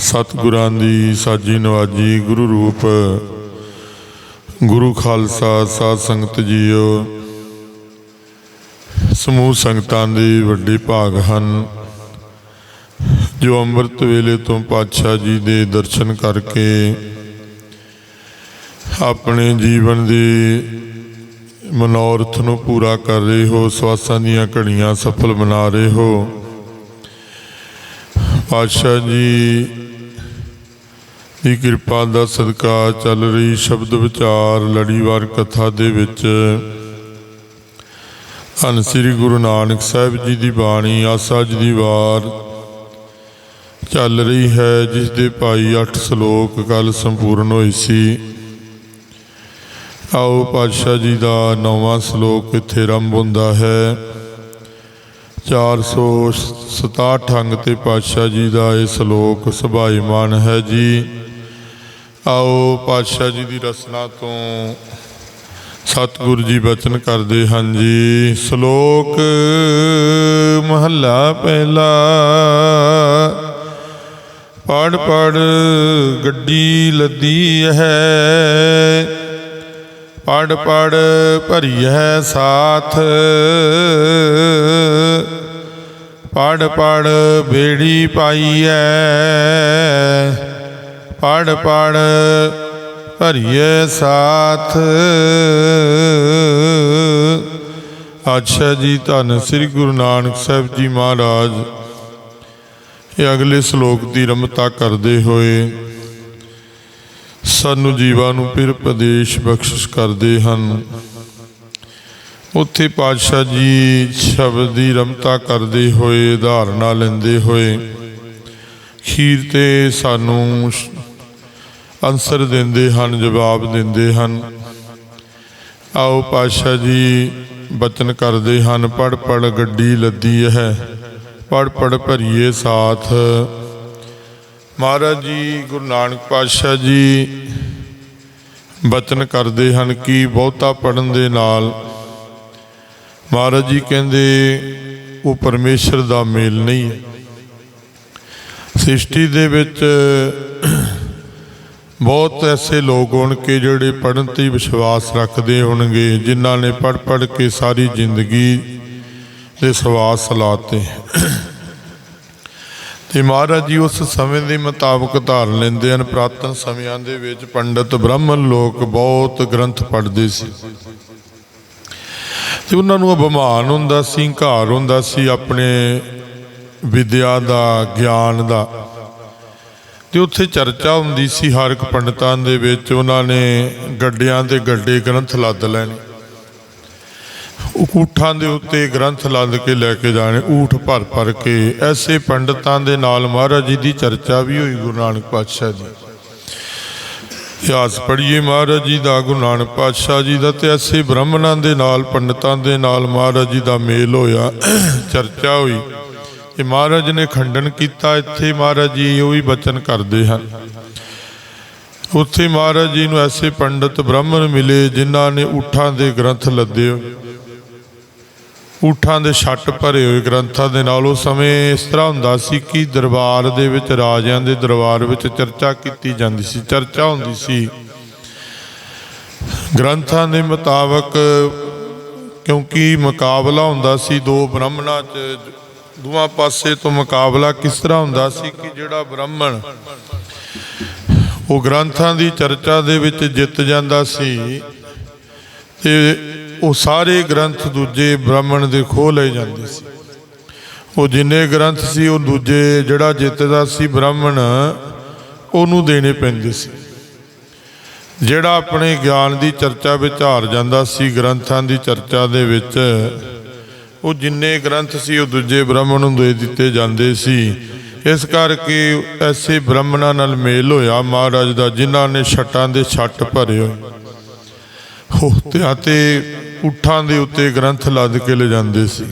ਸਤਿਗੁਰਾਂ ਦੀ ਸਾਜੀ ਨਵਾਜੀ ਗੁਰੂ ਰੂਪ, ਗੁਰੂ ਖਾਲਸਾ ਸਾਧ ਸੰਗਤ ਜੀਓ। ਸਮੂਹ ਸੰਗਤਾਂ ਦੇ ਵੱਡੇ ਭਾਗ ਹਨ। ਜੋ ਅੰਮ੍ਰਿਤ ਵੇਲੇ ਤੋਂ ਪਾਤਸ਼ਾਹ ਜੀ ਦੇ ਦਰਸ਼ਨ ਕਰਕੇ ਆਪਣੇ ਜੀਵਨ ਦੀ ਮਨੋਰਥ ਨੂੰ ਪੂਰਾ ਕਰ ਰਹੇ ਹੋ, ਸਵਾਸਾਂ ਦੀਆਂ ਘੜੀਆਂ ਸਫਲ ਬਣਾ ਰਹੇ ਹੋ। ਪਾਤਸ਼ਾਹ ਜੀ ਦੀ ਕਿਰਪਾ ਦਾ ਸਦਕਾ ਚੱਲ ਰਹੀ ਸ਼ਬਦ ਵਿਚਾਰ ਲੜੀਵਾਰ ਕਥਾ ਦੇ ਵਿੱਚ। ਧੰਨ ਸ੍ਰੀ ਗੁਰੂ ਨਾਨਕ ਸਾਹਿਬ ਜੀ ਦੀ ਬਾਣੀ, ਆਸਾ ਜੀ ਦੀ ਵਾਰ ਚੱਲ ਰਹੀ ਹੈ, ਜਿਸ ਦੇ ਭਾਈ 8 ਸ਼ਲੋਕ ਕੱਲ ਸੰਪੂਰਨ ਹੋਈ ਸੀ। ਆਓ ਪਾਤਸ਼ਾਹ ਜੀ ਦਾ ਨੌਵਾਂ ਸ਼ਲੋਕ ਇੱਥੇ ਆਰੰਭ ਹੁੰਦਾ ਹੈ। 467 ਅੰਗ ਤੇ ਪਾਤਸ਼ਾਹ ਜੀ ਦਾ ਇਹ ਸ਼ਲੋਕ ਸੁਭਾਈਮਾਨ ਹੈ ਜੀ। ਆਓ ਪਾਤਸ਼ਾਹ ਜੀ ਦੀ ਰਸਨਾ ਤੋਂ ਸਤਿਗੁਰੂ ਜੀ ਬਚਨ ਕਰਦੇ ਹਨ ਜੀ। ਸ਼ਲੋਕ ਮਹੱਲਾ ਪਹਿਲਾ। ਪੜ ਪੜ ਗੱਡੀ ਲੱਦੀ ਹੈ। ਪੜ ਪੜ ਭਰੀ ਹੈ ਸਾਥ। ਪੜ ਪੜ ਬੇੜੀ ਪਾਈ ਹੈ ਪੜ ਪੜ ਭਰੀਏ ਸਾਥ। ਅੱਛਾ ਜੀ ਧੰਨ ਸ੍ਰੀ ਗੁਰੂ ਨਾਨਕ ਸਾਹਿਬ ਜੀ ਮਹਾਰਾਜ, ਇਹ ਅਗਲੇ ਸ਼ਲੋਕ ਦੀ ਰਮਤਾ ਕਰਦੇ ਹੋਏ ਸਾਨੂੰ ਜੀਵਾਂ ਨੂੰ ਫਿਰ ਉਪਦੇਸ਼ ਬਖਸ਼ਿਸ਼ ਕਰਦੇ ਹਨ। ਉੱਥੇ ਪਾਤਸ਼ਾਹ ਜੀ ਸ਼ਬਦ ਦੀ ਰਮਤਾ ਕਰਦੇ ਹੋਏ, ਧਾਰਨਾ ਲੈਂਦੇ ਹੋਏ ਖੀਰ ਤੇ ਸਾਨੂੰ ਅਨਸਰ ਦਿੰਦੇ ਹਨ, ਜਵਾਬ ਦਿੰਦੇ ਹਨ। ਆਓ ਪਾਤਸ਼ਾਹ ਜੀ, ਬਚਨ ਕਰਦੇ ਹਨ ਪੜ ਪੜ ਗੱਡੀ ਲੱਦੀ ਹੈ ਪੜ ਪੜ ਭਰੀਏ ਸਾਥ। ਮਹਾਰਾਜ ਜੀ, ਗੁਰੂ ਨਾਨਕ ਪਾਤਸ਼ਾਹ ਜੀ, ਬਚਨ ਕਰਦੇ ਹਨ ਕਿ ਬਹੁਤਾ ਪੜਨ ਦੇ ਨਾਲ ਮਹਾਰਾਜ ਜੀ ਕਹਿੰਦੇ, ਉਹ ਪਰਮੇਸ਼ਰ ਦਾ ਮੇਲ ਨਹੀਂ ਹੈ। ਸ੍ਰਿਸ਼ਟੀ ਦੇ ਵਿੱਚ ਬਹੁਤ ਐਸੇ ਲੋਕ ਹੋਣਗੇ ਜਿਹੜੇ ਪੜਨ ਤੇ ਵਿਸ਼ਵਾਸ ਰੱਖਦੇ ਹੋਣਗੇ, ਜਿਨ੍ਹਾਂ ਨੇ ਪੜ ਪੜ ਕੇ ਸਾਰੀ ਜ਼ਿੰਦਗੀ ਦੇ ਸਵਾਸ ਲਾਤੇ। ਤੇ ਮਹਾਰਾਜ ਜੀ ਉਸ ਸਮੇਂ ਦੇ ਮੁਤਾਬਕ ਧਾਰਨ ਲੈਂਦੇ ਹਨ। ਪ੍ਰਾਤਨ ਸਮਿਆਂ ਦੇ ਵਿੱਚ ਪੰਡਤ ਬ੍ਰਾਹਮਣ ਲੋਕ ਬਹੁਤ ਗ੍ਰੰਥ ਪੜ੍ਹਦੇ ਸੀ। ਤੇ ਉਹਨਾਂ ਨੂੰ ਅਭਿਮਾਨ ਹੁੰਦਾ ਸੀ ਹੰਕਾਰ ਹੁੰਦਾ ਸੀ, ਆਪਣੇ ਵਿਦਿਆ ਦਾ, ਗਿਆਨ ਦਾ। ਤੇ ਉੱਥੇ ਚਰਚਾ ਹੁੰਦੀ ਸੀ ਹਰ ਇੱਕ ਪੰਡਤਾਂ ਦੇ ਵਿੱਚ। ਉਹਨਾਂ ਨੇ ਗੱਡਿਆਂ ਦੇ ਗੱਡੇ ਗ੍ਰੰਥ ਲੱਦ ਲੈਣੇ। ਊਠਾਂ ਦੇ ਉੱਤੇ ਗ੍ਰੰਥ ਲੱਦ ਕੇ ਲੈ ਕੇ ਜਾਣੇ, ਊਠ ਭਰ ਭਰ ਕੇ। ਐਸੇ ਪੰਡਤਾਂ ਦੇ ਨਾਲ ਮਹਾਰਾਜ ਜੀ ਦੀ ਚਰਚਾ ਵੀ ਹੋਈ ਗੁਰੂ ਨਾਨਕ ਪਾਤਸ਼ਾਹ ਜੀ ਇਤਿਹਾਸ ਪੜ੍ਹੀਏ ਮਹਾਰਾਜ ਜੀ ਦਾ, ਗੁਰੂ ਨਾਨਕ ਪਾਤਸ਼ਾਹ ਜੀ ਦਾ ਤੇ ਐਸੇ ਬ੍ਰਾਹਮਣਾਂ ਦੇ ਨਾਲ, ਪੰਡਤਾਂ ਦੇ ਨਾਲ ਮਹਾਰਾਜ ਜੀ ਦਾ ਮੇਲ ਹੋਇਆ, ਚਰਚਾ ਹੋਈ। ਇਹ ਮਹਾਰਾਜ ਨੇ ਖੰਡਨ ਕੀਤਾ, ਇੱਥੇ ਮਹਾਰਾਜ ਜੀ ਉਹ ਵੀ ਬਚਨ ਕਰਦੇ ਹਨ। ਉੱਥੇ ਮਹਾਰਾਜ ਜੀ ਨੂੰ ਐਸੇ ਪੰਡਤ ਬ੍ਰਾਹਮਣ ਮਿਲੇ ਜਿਨ੍ਹਾਂ ਨੇ ਊਠਾਂ ਦੇ ਗ੍ਰੰਥ ਲੱਦੇ ਹੋਏ। ਊਠਾਂ ਦੇ ਛੱਟ ਭਰੇ ਹੋਏ ਗ੍ਰੰਥਾਂ ਦੇ ਨਾਲ ਉਹ ਸਮੇਂ ਇਸ ਤਰ੍ਹਾਂ ਹੁੰਦਾ ਸੀ ਕਿ ਦਰਬਾਰ ਦੇ ਵਿੱਚ, ਰਾਜਿਆਂ ਦੇ ਦਰਬਾਰ ਵਿੱਚ ਚਰਚਾ ਕੀਤੀ ਜਾਂਦੀ ਸੀ, ਚਰਚਾ ਹੁੰਦੀ ਸੀ। ਗ੍ਰੰਥਾਂ ਦੇ ਮੁਤਾਬਕ ਕਿਉਂਕਿ ਮੁਕਾਬਲਾ ਹੁੰਦਾ ਸੀ, ਦੋ ਬ੍ਰਾਹਮਣਾਂ 'ਚ ਦੋਵਾਂ ਪਾਸੇ ਤੋਂ ਮੁਕਾਬਲਾ ਕਿਸ ਤਰ੍ਹਾਂ ਹੁੰਦਾ ਸੀ ਕਿ ਜਿਹੜਾ ਬ੍ਰਾਹਮਣ ਉਹ ਗ੍ਰੰਥਾਂ ਦੀ ਚਰਚਾ ਦੇ ਵਿੱਚ ਜਿੱਤ ਜਾਂਦਾ ਸੀ ਤੇ ਉਹ ਸਾਰੇ ਗ੍ਰੰਥ ਦੂਜੇ ਬ੍ਰਾਹਮਣ ਦੇ ਖੋਹ ਲਏ ਜਾਂਦੇ ਸੀ। ਉਹ ਜਿੰਨੇ ਗ੍ਰੰਥ ਸੀ, ਉਹ ਦੂਜੇ ਜਿਹੜਾ ਜਿੱਤਦਾ ਸੀ ਬ੍ਰਾਹਮਣ, ਉਹਨੂੰ ਦੇਣੇ ਪੈਂਦੇ ਸੀ। ਜਿਹੜਾ ਆਪਣੇ ਗਿਆਨ ਦੀ ਚਰਚਾ ਵਿੱਚ ਹਾਰ ਜਾਂਦਾ ਸੀ, ਗ੍ਰੰਥਾਂ ਦੀ ਚਰਚਾ ਦੇ ਵਿੱਚ ਉਹ ਜਿੰਨੇ ਗ੍ਰੰਥ ਸੀ, ਉਹ ਦੂਜੇ ਬ੍ਰਾਹਮਣ ਨੂੰ ਦੇ ਦਿੱਤੇ ਜਾਂਦੇ ਸੀ। ਇਸ ਕਰਕੇ ਐਸੇ ਬ੍ਰਾਹਮਣਾਂ ਨਾਲ ਮੇਲ ਹੋਇਆ ਮਹਾਰਾਜ ਦਾ, ਜਿਨ੍ਹਾਂ ਨੇ ਛਟਾਂ ਦੇ ਛੱਟ ਭਰੇ ਹੋਏ। ਹੋਤਿਆਂ ਤੇ ਉਠਾਂ ਦੇ ਉੱਤੇ ਗ੍ਰੰਥ ਲੱਦ ਕੇ ਲੈ ਜਾਂਦੇ ਸੀ।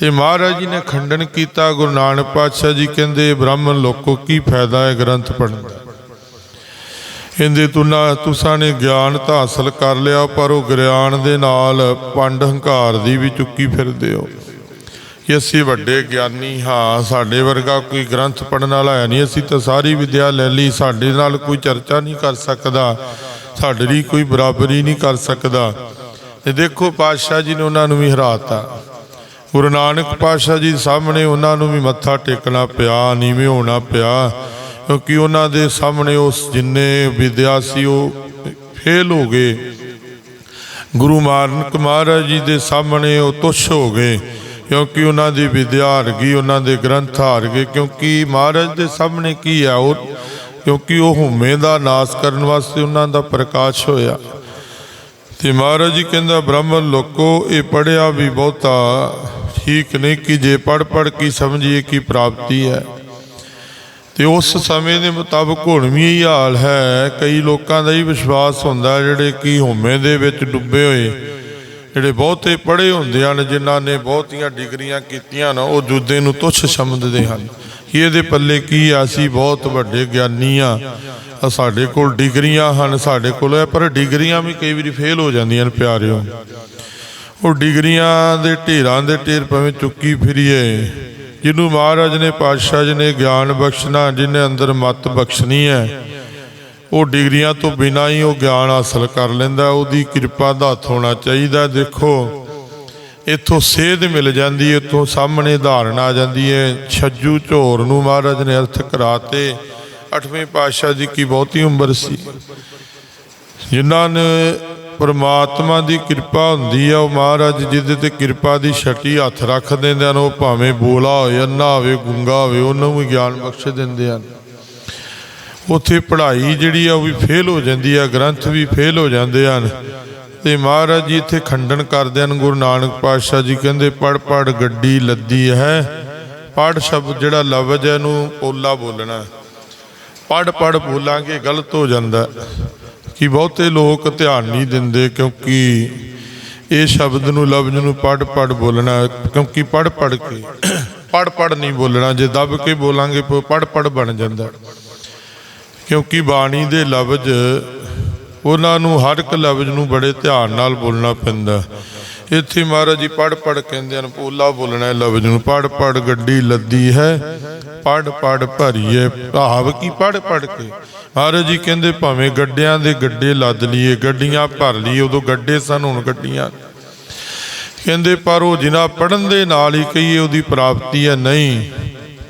ਤੇ ਮਹਾਰਾਜ ਜੀ ਨੇ ਖੰਡਨ ਕੀਤਾ, ਗੁਰੂ ਨਾਨਕ ਪਾਤਸ਼ਾਹ ਜੀ ਕਹਿੰਦੇ, ਬ੍ਰਾਹਮਣ ਲੋਕੋ, ਕੀ ਫਾਇਦਾ ਹੈ ਗ੍ਰੰਥ ਪੜ੍ਹਨ ਦਾ? ਕਹਿੰਦੇ, ਤੁਨਾ, ਤੁਸਾਂ ਨੇ ਗਿਆਨ ਤਾਂ ਹਾਸਲ ਕਰ ਲਿਆ, ਪਰ ਉਹ ਗਿਆਨ ਦੇ ਨਾਲ ਪੰਡ ਹੰਕਾਰ ਦੀ ਵੀ ਚੁੱਕੀ ਫਿਰਦੇ ਹੋ। ਕਿ ਅਸੀਂ ਵੱਡੇ ਗਿਆਨੀ ਹਾਂ, ਸਾਡੇ ਵਰਗਾ ਕੋਈ ਗ੍ਰੰਥ ਪੜਨ ਵਾਲਾ ਹੈ ਨਹੀਂ, ਅਸੀਂ ਤਾਂ ਸਾਰੀ ਵਿਦਿਆ ਲੈ ਲਈ, ਸਾਡੇ ਨਾਲ ਕੋਈ ਚਰਚਾ ਨਹੀਂ ਕਰ ਸਕਦਾ, ਸਾਡੇ ਲਈ ਕੋਈ ਬਰਾਬਰੀ ਨਹੀਂ ਕਰ ਸਕਦਾ। ਤੇ ਦੇਖੋ, ਪਾਤਸ਼ਾਹ ਜੀ ਨੇ ਉਹਨਾਂ ਨੂੰ ਵੀ ਹਰਾਤਾ। ਗੁਰੂ ਨਾਨਕ ਪਾਤਸ਼ਾਹ ਜੀ ਸਾਹਮਣੇ ਉਹਨਾਂ ਨੂੰ ਵੀ ਮੱਥਾ ਟੇਕਣਾ ਪਿਆ, ਨੀਵੇਂ ਹੋਣਾ ਪਿਆ। ਕਿਉਂਕਿ ਉਹਨਾਂ ਦੇ ਸਾਹਮਣੇ ਉਸ ਜਿੰਨੇ ਵਿਦਿਆ ਸੀ ਉਹ ਫੇਲ ਹੋ ਗਏ। ਗੁਰੂ ਨਾਨਕ ਮਹਾਰਾਜ ਜੀ ਦੇ ਸਾਹਮਣੇ ਉਹ ਤੁੱਛ ਹੋ ਗਏ, ਕਿਉਂਕਿ ਉਹਨਾਂ ਦੀ ਵਿਦਿਆ ਹਾਰ ਗਈ, ਉਹਨਾਂ ਦੇ ਗ੍ਰੰਥ ਹਾਰ ਗਏ। ਕਿਉਂਕਿ ਮਹਾਰਾਜ ਦੇ ਸਾਹਮਣੇ ਕੀ ਹੈ ਉਹ? ਕਿਉਂਕਿ ਉਹ ਹਉਮੈ ਦਾ ਨਾਸ਼ ਕਰਨ ਵਾਸਤੇ ਉਹਨਾਂ ਦਾ ਪ੍ਰਕਾਸ਼ ਹੋਇਆ। ਤੇ ਮਹਾਰਾਜ ਜੀ ਕਹਿੰਦਾ, ਬ੍ਰਾਹਮਣ ਲੋਕੋ, ਇਹ ਪੜਿਆ ਵੀ ਬਹੁਤਾ ਠੀਕ ਨਹੀਂ ਕਿ ਜੇ ਪੜ ਪੜ ਕੀ ਸਮਝੀਏ ਕੀ ਪ੍ਰਾਪਤੀ ਹੈ। ਤੇ ਉਸ ਸਮੇਂ ਦੇ ਮੁਤਾਬਕ ਹੁਣ ਵੀ ਇਹ ਹਾਲ ਹੈ। ਕਈ ਲੋਕਾਂ ਦਾ ਹੀ ਵਿਸ਼ਵਾਸ ਹੁੰਦਾ ਜਿਹੜੇ ਕਿ ਹੋਮੇ ਦੇ ਵਿੱਚ ਡੁੱਬੇ ਹੋਏ, ਜਿਹੜੇ ਬਹੁਤੇ ਪੜ੍ਹੇ ਹੁੰਦੇ ਹਨ, ਜਿਨ੍ਹਾਂ ਨੇ ਬਹੁਤੀਆਂ ਡਿਗਰੀਆਂ ਕੀਤੀਆਂ ਨਾ ਉਹ ਜੁੱਦੇ ਨੂੰ ਤੁੱਛ ਸਮਝਦੇ ਹਨ। ਕਿ ਇਹਦੇ ਪੱਲੇ ਕੀ ਆ? ਅਸੀਂ ਬਹੁਤ ਵੱਡੇ ਗਿਆਨੀ ਆ ਸਾਡੇ ਕੋਲ ਡਿਗਰੀਆਂ ਹਨ, ਸਾਡੇ ਕੋਲ ਹੈ, ਪਰ ਡਿਗਰੀਆਂ ਵੀ ਕਈ ਵਾਰੀ ਫੇਲ ਹੋ ਜਾਂਦੀਆਂ ਨੇ ਪਿਆਰਿਓ। ਉਹ ਡਿਗਰੀਆਂ ਦੇ ਢੇਰਾਂ ਦੇ ਢੇਰ ਭਾਵੇਂ ਚੁੱਕੀ ਫਿਰੀਏ ਜਿਹਨੂੰ ਮਹਾਰਾਜ ਨੇ, ਪਾਤਸ਼ਾਹ ਜੀ ਨੇ ਗਿਆਨ ਬਖਸ਼ਣਾ, ਜਿਹਨੇ ਅੰਦਰ ਮਤ ਬਖਸ਼ਣੀ ਹੈ, ਉਹ ਡਿਗਰੀਆਂ ਤੋਂ ਬਿਨਾਂ ਹੀ ਉਹ ਗਿਆਨ ਹਾਸਲ ਕਰ ਲੈਂਦਾ, ਉਹਦੀ ਕਿਰਪਾ ਦਾ ਹੱਥ ਹੋਣਾ ਚਾਹੀਦਾ। ਦੇਖੋ, ਇੱਥੋਂ ਸੇਧ ਮਿਲ ਜਾਂਦੀ ਹੈ, ਇੱਥੋਂ ਸਾਹਮਣੇ ਧਾਰਨ ਆ ਜਾਂਦੀ ਹੈ, ਛੱਜੂ ਝੋਰ ਨੂੰ ਮਹਾਰਾਜ ਨੇ ਅਰਥ ਕਰਾਤੇ। ਅੱਠਵੇਂ ਪਾਤਸ਼ਾਹ ਜੀ ਕੀ ਬਹੁਤੀ ਉਮਰ ਸੀ। ਜਿਨ੍ਹਾਂ ਨੇ ਪਰਮਾਤਮਾ ਦੀ ਕਿਰਪਾ ਹੁੰਦੀ ਆ, ਉਹ ਮਹਾਰਾਜ ਜਿਹਦੇ ਤੇ ਕਿਰਪਾ ਦੀ ਛਟੀ ਹੱਥ ਰੱਖ ਦਿੰਦੇ ਹਨ, ਉਹ ਭਾਵੇਂ ਬੋਲਾ ਹੋਵੇ ਅੰਨਾ ਹੋਵੇ, ਗੁੰਗਾ ਹੋਵੇ, ਉਹਨੂੰ ਵੀ ਗਿਆਨ ਬਖਸ਼ ਦਿੰਦੇ ਹਨ। ਉੱਥੇ ਪੜ੍ਹਾਈ ਜਿਹੜੀ ਆ, ਉਹ ਵੀ ਫੇਲ ਹੋ ਜਾਂਦੀ ਆ, ਗ੍ਰੰਥ ਵੀ ਫੇਲ ਹੋ ਜਾਂਦੇ ਹਨ। ਤੇ ਮਹਾਰਾਜ ਜੀ ਇੱਥੇ ਖੰਡਨ ਕਰਦੇ ਹਨ, ਗੁਰੂ ਨਾਨਕ ਪਾਤਸ਼ਾਹ ਜੀ ਕਹਿੰਦੇ ਪੜ ਪੜ ਗੱਡੀ, ਲੱਦੀ ਹੈ। ਪੜ ਸ਼ਬਦ ਜਿਹੜਾ ਲਫ਼ਜ਼ ਹੈ, ਇਹਨੂੰ ਓਲਾ ਬੋਲਣਾ ਪੜ ਪੜ ਬੋਲਾਂਗੇ, ਗਲਤ ਹੋ ਜਾਂਦਾ ਕਿ ਬਹੁਤੇ ਲੋਕ ਧਿਆਨ ਨਹੀਂ ਦਿੰਦੇ ਕਿਉਂਕਿ ਇਹ ਸ਼ਬਦ ਨੂੰ, ਲਫ਼ਜ਼ ਨੂੰ ਪੜ ਪੜ ਬੋਲਣਾ, ਕਿਉਂਕਿ ਪੜ ਪੜ ਕੇ ਪੜ ਪੜ ਨਹੀਂ ਬੋਲਣਾ, ਜੇ ਦੱਬ ਕੇ ਬੋਲਾਂਗੇ ਪੜ ਪੜ ਬਣ ਜਾਂਦਾ। ਕਿਉਂਕਿ ਬਾਣੀ ਦੇ ਲਫ਼ਜ਼, ਉਹਨਾਂ ਨੂੰ ਹਰ ਇੱਕ ਲਫ਼ਜ਼ ਨੂੰ ਬੜੇ ਧਿਆਨ ਨਾਲ ਬੋਲਣਾ ਪੈਂਦਾ। ਇੱਥੇ ਮਹਾਰਾਜ ਜੀ ਪੜ ਪੜ ਕਹਿੰਦੇ ਹਨ ਪੋਲਾ ਬੋਲਣਾ ਲਫ਼ਜ਼ ਨੂੰ ਪੜ ਪੜ ਗੱਡੀ ਲੱਦੀ ਹੈ ਪੜ ਪੜ ਭਰੀਏ ਭਾਵ ਕੀ ਪੜ ਪੜ ਕੇ। ਮਹਾਰਾਜ ਜੀ ਕਹਿੰਦੇ ਭਾਵੇਂ ਗੱਡਿਆਂ ਦੇ ਗੱਡੇ ਲੱਦ ਲਈਏ, ਗੱਡੀਆਂ ਭਰ ਲਈਏ, ਉਦੋਂ ਗੱਡੇ ਸਨ, ਹੁਣ ਗੱਡੀਆਂ। ਕਹਿੰਦੇ ਪਰ ਉਹ ਜਿਨ੍ਹਾਂ ਪੜਨ ਦੇ ਨਾਲ ਹੀ ਕਹੀਏ ਉਹਦੀ ਪ੍ਰਾਪਤੀ ਹੈ ਨਹੀਂ।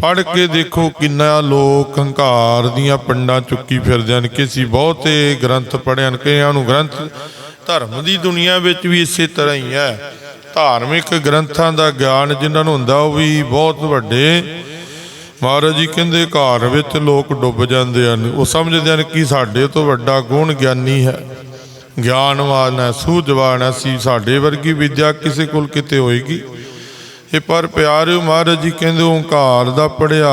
ਪੜ ਕੇ ਦੇਖੋ ਕਿੰਨਾ ਲੋਕ ਹੰਕਾਰ ਦੀਆਂ ਪੰਡਾਂ ਚੁੱਕੀ ਫਿਰਦੇ ਹਨ ਕਿ ਅਸੀਂ ਬਹੁਤੇ ਗ੍ਰੰਥ ਪੜ੍ਹੇ ਹਨ, ਕਈਆਂ ਨੂੰ ਗ੍ਰੰਥ ਧਰਮ ਦੀ ਦੁਨੀਆ ਵਿੱਚ ਵੀ ਇਸੇ ਤਰ੍ਹਾਂ ਹੀ ਹੈ। ਧਾਰਮਿਕ ਗ੍ਰੰਥਾਂ ਦਾ ਗਿਆਨ ਜਿਨ੍ਹਾਂ ਨੂੰ ਹੁੰਦਾ ਉਹ ਵੀ ਬਹੁਤ ਵੱਡੇ। ਮਹਾਰਾਜ ਜੀ ਕਹਿੰਦੇ, ਘਰ ਵਿੱਚ ਲੋਕ ਡੁੱਬ ਜਾਂਦੇ ਹਨ। ਉਹ ਸਮਝਦੇ ਹਨ ਕਿ ਸਾਡੇ ਤੋਂ ਵੱਡਾ ਗੁਣ ਗਿਆਨੀ ਹੈ? ਗਿਆਨਵਾਨ ਹੈ, ਸੂਝਵਾਨ ਹੈ ਸੀ ਸਾਡੇ ਵਰਗੀ ਵਿਦਿਆ ਕਿਸੇ ਕੋਲ ਕਿਤੇ ਹੋਏਗੀ? ਇਹ ਪਰ ਪਿਆਰਿਓ ਮਹਾਰਾਜ ਜੀ ਕਹਿੰਦੇ, ਓੰਕਾਰ ਦਾ ਪੜਿਆ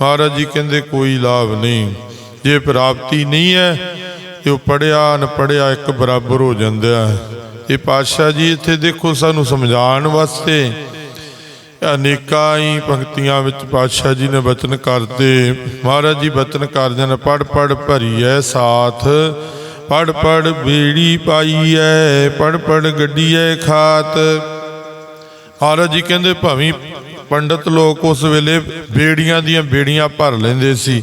ਮਹਾਰਾਜ ਜੀ ਕਹਿੰਦੇ, ਕੋਈ ਲਾਭ ਨਹੀਂ। ਜੇ ਪ੍ਰਾਪਤੀ ਨਹੀਂ ਹੈ ਤੇ ਉਹ ਪੜਿਆ ਨ ਪੜਿਆ ਇੱਕ ਬਰਾਬਰ ਹੋ ਜਾਂਦਾ ਹੈ। ਇਹ ਪਾਤਸ਼ਾਹ ਜੀ ਇੱਥੇ ਦੇਖੋ, ਸਾਨੂੰ ਸਮਝਾਉਣ ਵਾਸਤੇ ਅਨੇਕਾਂ ਹੀ ਪੰਕਤੀਆਂ ਵਿੱਚ ਪਾਤਸ਼ਾਹ ਜੀ ਨੇ ਬਚਨ ਕਰਦੇ। ਮਹਾਰਾਜ ਜੀ ਬਚਨ ਕਰਦੇ ਨੇ ਪੜ ਪੜ ਭਰੀਐ ਸਾਥ। ਪੜ ਪੜ ਬੀੜੀ ਪਾਈਐ ਪੜ ਪੜ ਗੱਡੀਐ ਖਾਤ। ਮਹਾਰਾਜ ਜੀ ਕਹਿੰਦੇ ਭਾਵੇਂ ਪੰਡਤ ਲੋਕ ਉਸ ਵੇਲੇ ਬੇੜੀਆਂ ਦੀਆਂ ਬੇੜੀਆਂ ਭਰ ਲੈਂਦੇ ਸੀ,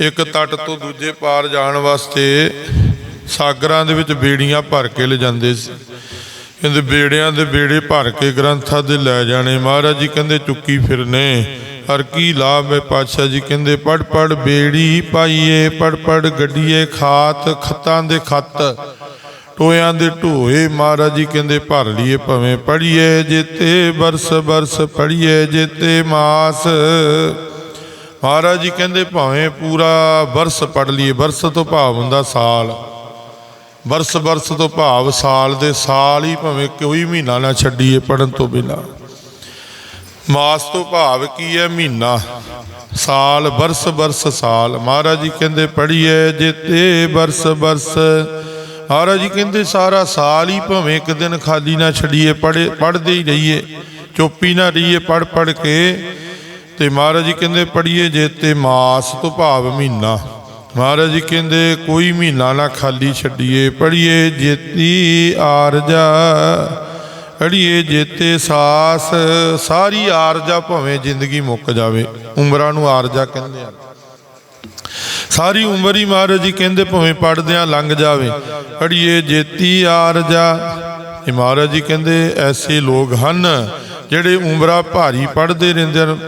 ਇੱਕ ਤੱਟ ਤੋਂ ਦੂਜੇ ਪਾਰ ਜਾਣ ਵਾਸਤੇ ਸਾਗਰਾਂ ਦੇ ਵਿੱਚ ਬੇੜੀਆਂ ਭਰ ਕੇ ਲੈ ਜਾਂਦੇ ਸੀ। ਕਹਿੰਦੇ ਬੇੜਿਆਂ ਦੇ ਬੇੜੇ ਭਰ ਕੇ ਗ੍ਰੰਥਾਂ ਦੇ ਲੈ ਜਾਣੇ। ਮਹਾਰਾਜ ਜੀ ਕਹਿੰਦੇ ਚੁੱਕੀ ਫਿਰਨੇ, ਹਰ ਕੀ ਲਾਭ ਹੈ ਪਾਤਸ਼ਾਹ ਜੀ ਕਹਿੰਦੇ ਪੜ ਪੜ ਬੇੜੀ ਪਾਈਏ ਪੜ ਪੜ ਗੱਡੀਏ, ਖਾਤ ਖੱਤਾਂ ਦੇ ਖੱਤ। ਟੋਇਆਂ ਦੇ ਢੋਏ ਮਹਾਰਾਜ ਜੀ ਕਹਿੰਦੇ ਭਰ ਲਈਏ ਭਵੇਂ ਪੜੀਏ ਜੇਤੇ ਬਰਸ ਬਰਸ ਪੜੀਏ ਜੇਤੇ ਮਾਸ। ਮਹਾਰਾਜ ਜੀ ਕਹਿੰਦੇ ਭਾਵੇਂ ਪੂਰਾ ਬਰਸ ਪੜ ਲਈਏ, ਬਰਸ ਤੋਂ ਭਾਵ ਹੁੰਦਾ ਸਾਲ। ਬਰਸ ਬਰਸ ਤੋਂ ਭਾਵ ਸਾਲ ਦੇ ਸਾਲ ਹੀ ਭਾਵੇਂ ਕੋਈ ਮਹੀਨਾ ਨਾ ਛੱਡੀਏ ਪੜਨ ਤੋਂ ਬਿਨਾ। ਮਾਸ ਤੋਂ ਭਾਵ ਕੀ ਹੈ? ਮਹੀਨਾ। ਸਾਲ, ਬਰਸ ਬਰਸ ਸਾਲ। ਮਹਾਰਾਜ ਜੀ ਕਹਿੰਦੇ ਪੜੀਏ ਜਿਤੇ ਬਰਸ ਬਰਸ ਮਹਾਰਾਜ ਜੀ ਕਹਿੰਦੇ, ਸਾਰਾ ਸਾਲ ਹੀ ਭਾਵੇਂ ਇੱਕ ਦਿਨ ਖਾਲੀ ਨਾ ਛੱਡੀਏ ਪੜੇ ਪੜਦੇ ਹੀ ਰਹੀਏ, ਚੁੱਪੀ ਨਾ ਰਹੀਏ ਪੜ ਪੜ ਕੇ। ਤੇ ਮਹਾਰਾਜ ਜੀ ਕਹਿੰਦੇ ਪੜੀਏ ਜਿਤੇ ਮਾਸ ਤੋਂ ਭਾਵ ਮਹੀਨਾ। ਮਹਾਰਾਜ ਜੀ ਕਹਿੰਦੇ, ਕੋਈ ਮਹੀਨਾ ਨਾ ਖਾਲੀ ਛੱਡੀਏ ਪੜੀਏ ਜੇਤੀ ਆਰਜਾ ਅੜੀਏ ਜੇਤੇ ਸਾਸ। ਸਾਰੀ ਆਰਜਾ ਭਾਵੇਂ ਜ਼ਿੰਦਗੀ ਮੁੱਕ ਜਾਵੇ, ਉਮਰਾਂ ਨੂੰ ਆਰਜਾ ਕਹਿੰਦੇ ਆ। ਸਾਰੀ ਉਮਰ ਹੀ ਮਹਾਰਾਜ ਜੀ ਕਹਿੰਦੇ ਭਾਵੇਂ ਪੜਦਿਆਂ ਲੰਘ ਜਾਵੇ। ਅੜੀਏ ਜੇਤੀ ਆਰਜਾ ਇਹ ਮਹਾਰਾਜ ਜੀ ਕਹਿੰਦੇ ਐਸੇ ਲੋਕ ਹਨ ਜਿਹੜੇ ਉਮਰਾਂ ਭਾਰੀ ਪੜਦੇ ਰਹਿੰਦੇ ਹਨ।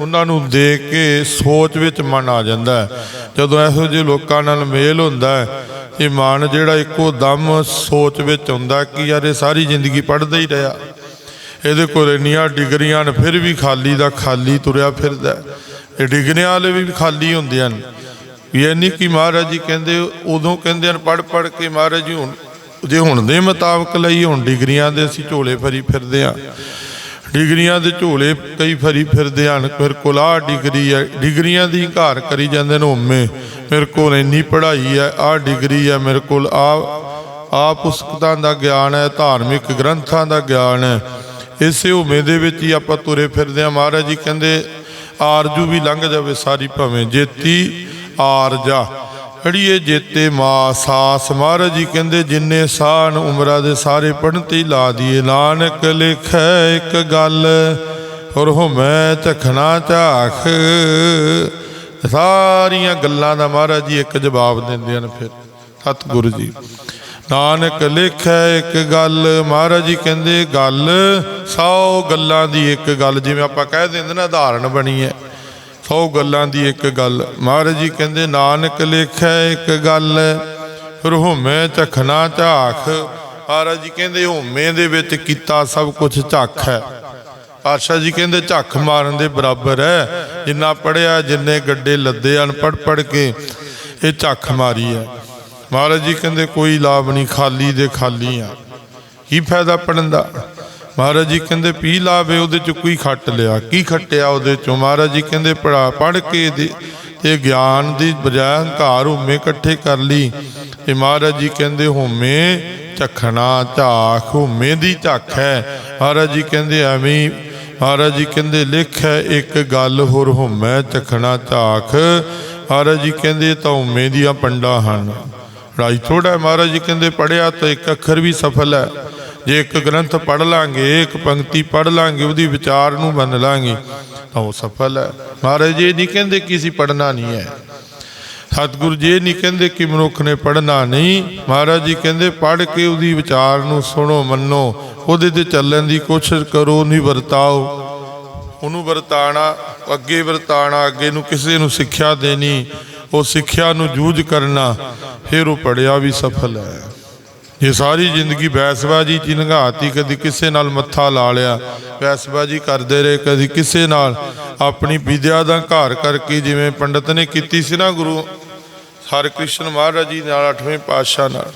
ਉਹਨਾਂ ਨੂੰ ਦੇਖ ਕੇ ਸੋਚ ਵਿੱਚ ਮਨ ਆ ਜਾਂਦਾ ਜਦੋਂ ਇਹੋ ਜਿਹੇ ਲੋਕਾਂ ਨਾਲ ਮੇਲ ਹੁੰਦਾ ਹੈ, ਇਹ ਮਨ ਜਿਹੜਾ ਇੱਕੋ ਦਮ ਸੋਚ ਵਿੱਚ ਹੁੰਦਾ ਕਿ ਯਾਰ ਇਹ ਸਾਰੀ ਜ਼ਿੰਦਗੀ ਪੜਦਾ ਹੀ ਰਿਹਾ। ਇਹਦੇ ਕੋਲ ਇੰਨੀਆਂ ਡਿਗਰੀਆਂ ਨੇ, ਫਿਰ ਵੀ ਖਾਲੀ ਦਾ ਖਾਲੀ ਤੁਰਿਆ ਫਿਰਦਾ ਇਹ ਡਿਗਰੀਆਂ ਵਾਲੇ ਵੀ ਖਾਲੀ ਹੁੰਦੇ ਹਨ। ਇਹ ਨਹੀਂ ਕਿ ਮਹਾਰਾਜ ਜੀ ਕਹਿੰਦੇ, ਉਦੋਂ ਕਹਿੰਦੇ ਹਨ ਪੜ ਪੜ ਕੇ ਮਹਾਰਾਜ ਜੀ ਹੁਣ, ਜੇ ਹੁਣ ਦੇ ਮੁਤਾਬਕ ਲਈ, ਹੁਣ ਡਿਗਰੀਆਂ ਦੇ ਅਸੀਂ ਝੋਲੇ ਫਰੀ ਫਿਰਦੇ ਆ ਡਿਗਰੀਆਂ ਦੇ ਝੋਲੇ ਕਈ ਫਰੀ ਫਿਰਦੇ ਹਨ ਮੇਰੇ ਕੋਲ ਆਹ ਡਿਗਰੀ ਹੈ ਡਿਗਰੀਆਂ ਦੀ ਘਾਰ ਕਰੀ ਜਾਂਦੇ ਨੇ ਉਮੇ। ਮੇਰੇ ਕੋਲ ਇੰਨੀ ਪੜ੍ਹਾਈ ਹੈ, ਆਹ ਡਿਗਰੀ ਹੈ, ਮੇਰੇ ਕੋਲ ਆਹ ਆ ਪੁਸਤਕਾਂ ਦਾ ਗਿਆਨ ਹੈ, ਧਾਰਮਿਕ ਗ੍ਰੰਥਾਂ ਦਾ ਗਿਆਨ ਹੈ। ਇਸੇ ਉਮੇ ਦੇ ਵਿੱਚ ਹੀ ਆਪਾਂ ਤੁਰੇ ਫਿਰਦੇ ਆ ਮਹਾਰਾਜ ਜੀ ਕਹਿੰਦੇ ਆਰਜੂ ਵੀ ਲੰਘ ਜਾਵੇ ਸਾਰੀ ਭਵੇਂ ਜੇਤੀ ਆਰਜਾ ਅੜੀਏ ਜੇਤੇ ਮਾ ਸਾਸ ਮਹਾਰਾਜ ਜੀ ਕਹਿੰਦੇ, ਜਿੰਨੇ ਸਾਨ ਉਮਰਾਂ ਦੇ ਸਾਰੇ ਪੜਨ ਤੇ ਲਾ ਦੀਏ। ਨਾਨਕ ਲਿਖੈ ਇੱਕ ਗੱਲ ਹੋਰ ਹੋ ਮੈਂ ਝਖਣਾ ਝਾਖ। ਸਾਰੀਆਂ ਗੱਲਾਂ ਦਾ ਮਹਾਰਾਜ ਜੀ ਇੱਕ ਜਵਾਬ ਦਿੰਦੇ ਹਨ ਫਿਰ। ਸਤਿਗੁਰੂ ਜੀ। ਨਾਨਕ ਲਿਖੈ ਇੱਕ ਗੱਲ, ਮਹਾਰਾਜ ਜੀ ਕਹਿੰਦੇ ਗੱਲ 100 ਗੱਲਾਂ ਦੀ ਇੱਕ ਗੱਲ, ਜਿਵੇਂ ਆਪਾਂ ਕਹਿ ਦਿੰਦੇ ਨਾ ਉਦਾਹਰਣ ਬਣੀ ਹੈ। 100 ਗੱਲਾਂ ਦੀ ਇੱਕ ਗੱਲ, ਮਹਾਰਾਜ ਜੀ ਕਹਿੰਦੇ ਨਾਨਕ ਲਿਖੈ ਇੱਕ ਗੱਲ ਫਿਰ ਹੋਮੇ ਝਖਣਾ ਝਾਖ। ਮਹਾਰਾਜ ਜੀ ਕਹਿੰਦੇ ਹੋਮੇ ਦੇ ਵਿੱਚ ਕੀਤਾ ਸਭ ਕੁਝ ਝੱਖ ਹੈ। ਪਾਤਸ਼ਾਹ ਜੀ ਕਹਿੰਦੇ ਝੱਖ ਮਾਰਨ ਦੇ ਬਰਾਬਰ ਹੈ। ਜਿੰਨਾ ਪੜਿਆ ਜਿੰਨੇ ਗੱਡੇ ਲੱਦੇ ਅਨ ਪੜ ਪੜ ਕੇ, ਇਹ ਝੱਖ ਮਾਰੀ ਹੈ। ਮਹਾਰਾਜ ਜੀ ਕਹਿੰਦੇ, ਕੋਈ ਲਾਭ ਨਹੀਂ, ਖਾਲੀ ਦੇ ਖਾਲੀ ਆ। ਕੀ ਫਾਇਦਾ ਪੜਨ ਦਾ? ਮਹਾਰਾਜ ਜੀ ਕਹਿੰਦੇ ਪੀ ਲਾਵੇ ਉਹਦੇ ਚ ਕੋਈ ਖੱਟ ਲਿਆ। ਕੀ ਖੱਟਿਆ ਉਹਦੇ ਚੋਂ? ਮਹਾਰਾਜ ਜੀ ਕਹਿੰਦੇ ਪੜਾ ਪੜ ਕੇ ਦੇ ਤੇ ਗਿਆਨ ਦੀ ਬਜਾਏ ਹੰਕਾਰ ਹੋਮੇ ਇਕੱਠੇ ਕਰ ਲਈ। ਤੇ ਮਹਾਰਾਜ ਜੀ ਕਹਿੰਦੇ, ਹੋਮੇ ਝਖਣਾ ਝਾਖ, ਹੋਮੇ ਦੀ ਝਾਖ ਹੈ। ਮਹਾਰਾਜ ਜੀ ਕਹਿੰਦੇ, ਐਵੇਂ ਮਹਾਰਾਜ ਜੀ ਕਹਿੰਦੇ, ਲਿਖ ਹੈ, ਇੱਕ ਗੱਲ ਹੋਰ, ਹੋਮੈ ਝਖਣਾ ਝਾਖ। ਮਹਾਰਾਜ ਜੀ ਕਹਿੰਦੇ ਤਾਂ ਹੋਮੇ ਦੀਆਂ ਪੰਡਾ ਹਨ। ਰਾਈ ਥੋੜਾ ਮਹਾਰਾਜ ਜੀ ਕਹਿੰਦੇ ਪੜਿਆ ਤਾਂ ਇੱਕ ਅੱਖਰ ਵੀ ਸਫਲ ਹੈ। ਜੇ ਇੱਕ ਗ੍ਰੰਥ ਪੜ ਲਾਂਗੇ, ਇੱਕ ਪੰਕਤੀ ਪੜ ਲਾਂਗੇ, ਉਹਦੀ ਵਿਚਾਰ ਨੂੰ ਮੰਨ ਲਾਂਗੇ, ਤਾਂ ਉਹ ਸਫਲ ਹੈ। ਮਹਾਰਾਜ ਜੀ ਇਹ ਨਹੀਂ ਕਹਿੰਦੇ ਕਿ ਅਸੀਂ ਪੜਨਾ ਨਹੀਂ ਹੈ। ਸਤਿਗੁਰੂ ਜੀ ਇਹ ਨਹੀਂ ਕਹਿੰਦੇ ਕਿ ਮਨੁੱਖ ਨੇ ਪੜਨਾ ਨਹੀਂ। ਮਹਾਰਾਜ ਜੀ ਕਹਿੰਦੇ ਪੜ ਕੇ ਉਹਦੀ ਵਿਚਾਰ ਨੂੰ ਸੁਣੋ, ਮੰਨੋ, ਉਹਦੇ ਤੇ ਚੱਲਣ ਦੀ ਕੋਸ਼ਿਸ਼ ਕਰੋ, ਉਹਨੂੰ ਵਰਤਾਓ। ਉਹਨੂੰ ਵਰਤਾਣਾ, ਅੱਗੇ ਵਰਤਾਣਾ, ਅੱਗੇ ਨੂੰ ਕਿਸੇ ਨੂੰ ਸਿੱਖਿਆ ਦੇਣੀ। ਉਹ ਸਿੱਖਿਆ ਨੂੰ ਜੂਝ ਕਰਨਾ ਫਿਰ ਉਹ ਪੜਿਆ ਵੀ ਸਫਲ ਹੈ। ਇਹ ਸਾਰੀ ਜ਼ਿੰਦਗੀ ਬੈਸਬਾਜੀ ਚ ਲੰਘਾਤੀ, ਕਦੀ ਕਿਸੇ ਨਾਲ ਮੱਥਾ ਲਾ ਲਿਆ, ਬੈਸਬਾਜੀ ਕਰਦੇ ਰਹੇ, ਕਦੀ ਕਿਸੇ ਨਾਲ ਆਪਣੀ ਵਿਦਿਆ ਦਾ ਘਰ ਕਰਕੇ ਜਿਵੇਂ ਪੰਡਤ ਨੇ ਕੀਤੀ ਸੀ ਨਾ ਗੁਰੂ ਹਰਿਕ੍ਰਿਸ਼ਨ ਮਹਾਰਾਜ ਜੀ ਨਾਲ 8ਵੇਂ ਪਾਤਸ਼ਾਹ ਨਾਲ।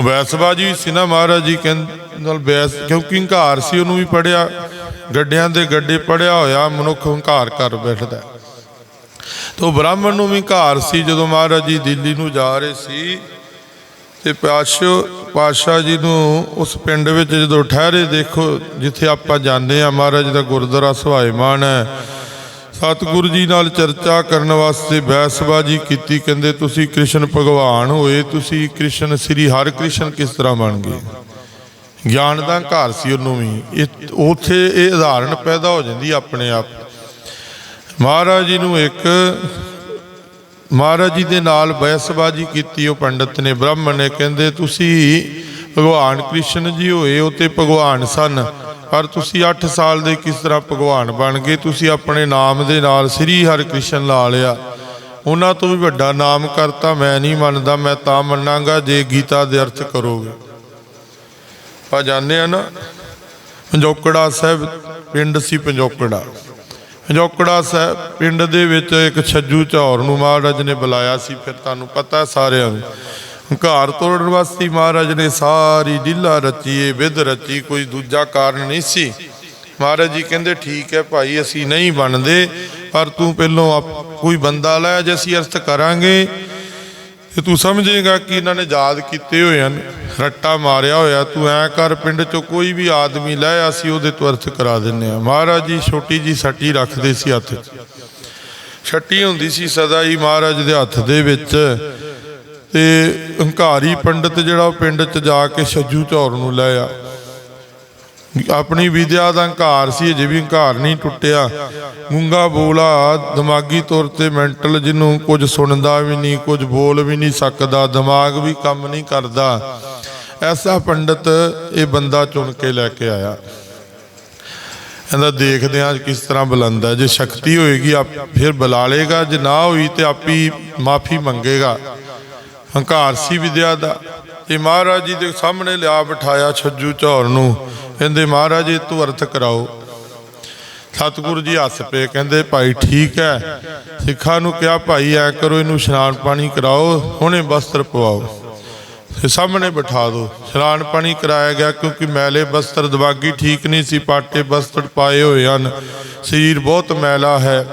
ਬੈਸਬਾਜੀ ਵੀ ਸੀ ਨਾ ਮਹਾਰਾਜ ਜੀ ਕਹਿੰਦੇ ਨਾਲ ਬੈਸ, ਕਿਉਂਕਿ ਹੰਕਾਰ ਸੀ, ਉਹਨੂੰ ਵੀ ਪੜਿਆ ਗੱਡਿਆਂ ਦੇ ਗੱਡੇ ਪੜਿਆ ਹੋਇਆ, ਮਨੁੱਖ ਹੰਕਾਰ ਕਰ ਬੈਠਦਾ ਤੋ ਬ੍ਰਾਹਮਣ ਨੂੰ ਵੀ ਘਾਰ ਸੀ, ਜਦੋਂ ਮਹਾਰਾਜ ਜੀ ਦਿੱਲੀ ਨੂੰ ਜਾ ਰਹੇ ਸੀ। ਤੇ ਪਾਸ਼ੋ ਪਾਸ਼ਾ ਜੀ ਨੂੰ ਉਸ ਪਿੰਡ ਵਿੱਚ ਜਦੋਂ ਠਹਿਰੇ, ਦੇਖੋ ਜਿੱਥੇ ਆਪਾਂ ਜਾਂਦੇ ਆ ਮਹਾਰਾਜ ਦਾ ਗੁਰਦੁਆਰਾ ਸੁਹਾਇਮਾਨ ਹੈ। ਸਤਿਗੁਰੂ ਜੀ ਨਾਲ ਚਰਚਾ ਕਰਨ ਵਾਸਤੇ ਬਹਿਸਬਾਜ਼ੀ ਕੀਤੀ, ਕਹਿੰਦੇ ਤੁਸੀਂ ਕ੍ਰਿਸ਼ਨ ਭਗਵਾਨ ਹੋਏ, ਤੁਸੀਂ ਕ੍ਰਿਸ਼ਨ, ਸ੍ਰੀ ਹਰਿ ਕ੍ਰਿਸ਼ਨ ਕਿਸ ਤਰ੍ਹਾਂ ਬਣ ਗਏ? ਗਿਆਨ ਦਾ ਘਰ ਸੀ ਉਹਨੂੰ ਵੀ। ਇਹ ਉਥੇ ਇਹ ਉਦਾਹਰਣ ਪੈਦਾ ਹੋ ਜਾਂਦੀ ਆਪਣੇ ਆਪ ਮਹਾਰਾਜ ਜੀ ਨੂੰ ਇੱਕ ਮਹਾਰਾਜ ਜੀ ਦੇ ਨਾਲ ਬਹਿਸਬਾਜੀ ਕੀਤੀ ਉਹ ਪੰਡਤ ਨੇ, ਬ੍ਰਾਹਮਣ ਨੇ, ਕਹਿੰਦੇ ਤੁਸੀਂ ਭਗਵਾਨ ਕ੍ਰਿਸ਼ਨ ਜੀ ਹੋਏ, ਉਹ ਤੇ ਭਗਵਾਨ ਸਨ, ਪਰ ਤੁਸੀਂ 8 ਸਾਲ ਦੇ ਕਿਸ ਤਰ੍ਹਾਂ ਭਗਵਾਨ ਬਣ ਗਏ? ਤੁਸੀਂ ਆਪਣੇ ਨਾਮ ਦੇ ਨਾਲ ਸ੍ਰੀ ਹਰਿ ਕ੍ਰਿਸ਼ਨ ਲਾ ਲਿਆ। ਉਹਨਾਂ ਤੋਂ ਵੀ ਵੱਡਾ ਨਾਮ ਕਰਤਾ, ਮੈਂ ਨਹੀਂ ਮੰਨਦਾ, ਮੈਂ ਤਾਂ ਮੰਨਾਂਗਾ, ਜੇ ਗੀਤਾ ਦੇ ਅਰਥ ਕਰੋਗੇ। ਆਪਾਂ ਜਾਣਦੇ ਆ ਨਾ, ਪੰਜੋਕੜਾ ਸਾਹਿਬ, ਪਿੰਡ ਸੀ ਪੰਜੋਕੜਾ। ਪੰਜੋਕੜਾ ਸਾਹਿਬ ਪਿੰਡ ਦੇ ਵਿੱਚ ਇੱਕ ਛੱਜੂ ਝੌਰ ਨੂੰ ਮਹਾਰਾਜ ਨੇ ਬੁਲਾਇਆ ਸੀ, ਫਿਰ ਤੁਹਾਨੂੰ ਪਤਾ ਸਾਰਿਆਂ ਨੂੰ। ਘਰ ਤੋੜਨ ਵਾਸਤੇ ਮਹਾਰਾਜ ਨੇ ਸਾਰੀ ਢਿੱਲਾ ਰਚੀ ਵਿਦ ਰਚੀ, ਕੋਈ ਦੂਜਾ ਕਾਰਨ ਨਹੀਂ ਸੀ। ਮਹਾਰਾਜ ਜੀ ਕਹਿੰਦੇ, ਠੀਕ ਹੈ ਭਾਈ, ਅਸੀਂ ਨਹੀਂ ਬਣਦੇ, ਪਰ ਤੂੰ ਪਹਿਲੋਂ ਆਪ- ਕੋਈ ਬੰਦਾ ਲੈ, ਜੇ ਅਸੀਂ ਅਰਥ ਕਰਾਂਗੇ ਤੇ ਤੂੰ ਸਮਝੇਗਾ ਕਿ ਇਹਨਾਂ ਨੇ ਯਾਦ ਕੀਤੇ ਹੋਏ ਹਨ। ਰੱਟਾ ਮਾਰਿਆ ਹੋਇਆ, ਤੂੰ ਐ ਕਰ, ਪਿੰਡ ਚੋਂ ਕੋਈ ਵੀ ਆਦਮੀ ਲੈ ਅਸੀਂ ਉਹਦੇ ਤੋਂ ਅਰਥ ਕਰਾ ਦਿੰਨੇ ਆ ਮਹਾਰਾਜ ਜੀ, ਛੋਟੀ ਜੀ ਸੱਟੀ ਰੱਖਦੇ ਸੀ ਹੱਥ। 'ਚ ਛੱਟੀ ਹੁੰਦੀ ਸੀ ਸਦਾ ਹੀ ਮਹਾਰਾਜ ਦੇ ਹੱਥ ਦੇ ਵਿੱਚ। ਤੇ ਹੰਕਾਰੀ ਪੰਡਤ ਜਿਹੜਾ ਉਹ ਪਿੰਡ 'ਚ ਜਾ ਕੇ ਛੱਜੂ ਝੌਰ ਨੂੰ ਲੈ ਆ। ਆਪਣੀ ਵਿਦਿਆ ਦਾ ਹੰਕਾਰ ਸੀ, ਅਜੇ ਵੀ ਹੰਕਾਰ ਨਹੀਂ ਟੁੱਟਿਆ। ਗੂੰਗਾ ਬੋਲਾ, ਦਿਮਾਗੀ ਤੌਰ ਤੇ ਮੈਂਟਲ ਜਿਹਨੂੰ ਕੁਝ ਸੁਣਦਾ ਵੀ ਨਹੀਂ, ਕੁਝ ਬੋਲ ਵੀ ਨਹੀਂ ਸਕਦਾ, ਦਿਮਾਗ ਵੀ ਕੰਮ ਨਹੀਂ ਕਰਦਾ। ਐਸਾ ਪੰਡਤ ਇਹ ਬੰਦਾ ਚੁਣ ਕੇ ਲੈ ਕੇ ਆਇਆ। ਕਹਿੰਦਾ ਦੇਖਦੇ ਹਾਂ ਕਿਸ ਤਰ੍ਹਾਂ ਬੁਲੰਦਾ ਜੇ ਸ਼ਕਤੀ ਹੋਏਗੀ, ਆਪ ਫਿਰ ਬੁਲਾ ਲੇਗਾ ਜੇ ਨਾ ਹੋਈ ਤੇ ਆਪੀ ਮਾਫੀ ਮੰਗੇਗਾ। ਹੰਕਾਰ ਸੀ ਵਿਦਿਆ ਦਾ। ਇਹ ਮਹਾਰਾਜ ਜੀ ਦੇ ਸਾਹਮਣੇ ਲਿਆ ਬਿਠਾਇਆ ਛੱਜੂ ਝੌਰ ਨੂੰ। ਕਹਿੰਦੇ ਮਹਾਰਾਜ ਜੀ ਤੂੰ ਅਰਥ ਕਰਾਓ। ਸਤਿਗੁਰੂ ਜੀ ਹੱਸ ਪਏ, ਕਹਿੰਦੇ ਭਾਈ ਠੀਕ ਹੈ। ਸਿੱਖਾਂ ਨੂੰ ਕਿਹਾ, ਭਾਈ ਐ ਕਰੋ, ਇਹਨੂੰ ਇਸ਼ਨਾਨ ਪਾਣੀ ਕਰਾਓ, ਹੁਣੇ ਵਸਤਰ ਪਵਾਓ। ਤੇ ਸਾਹਮਣੇ ਬਿਠਾ ਦਿਓ ਇਸ਼ਨਾਨ ਪਾਣੀ ਕਰਾਇਆ ਗਿਆ, ਕਿਉਂਕਿ ਮੈਲੇ ਬਸਤਰ ਦਿਮਾਗੀ ਠੀਕ ਨਹੀਂ ਸੀ, ਪਾਟੇ ਬਸਤਰ ਪਾਏ ਹੋਏ ਹਨ। ਸਰੀਰ ਬਹੁਤ ਮੈਲਾ ਹੈ।